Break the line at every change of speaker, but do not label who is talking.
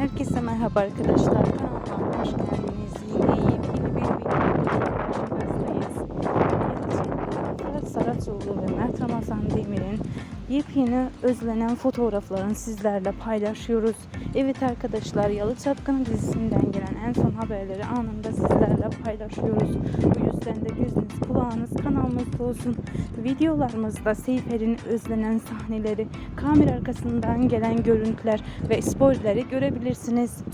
Herkese merhaba arkadaşlar. Kanalıma Saraçoğlu ve Mert Ramazan Demir'in yepyeni özlenen fotoğraflarını sizlerle paylaşıyoruz. Evet arkadaşlar Yalı Çapkını dizisinden gelen en son haberleri anında sizlerle paylaşıyoruz. Bu yüzden de gözünüz kulağınız kanalımızda olsun. Videolarımızda Seyfer'in özlenen sahneleri, kamera arkasından gelen görüntüler ve spoilerleri görebilirsiniz.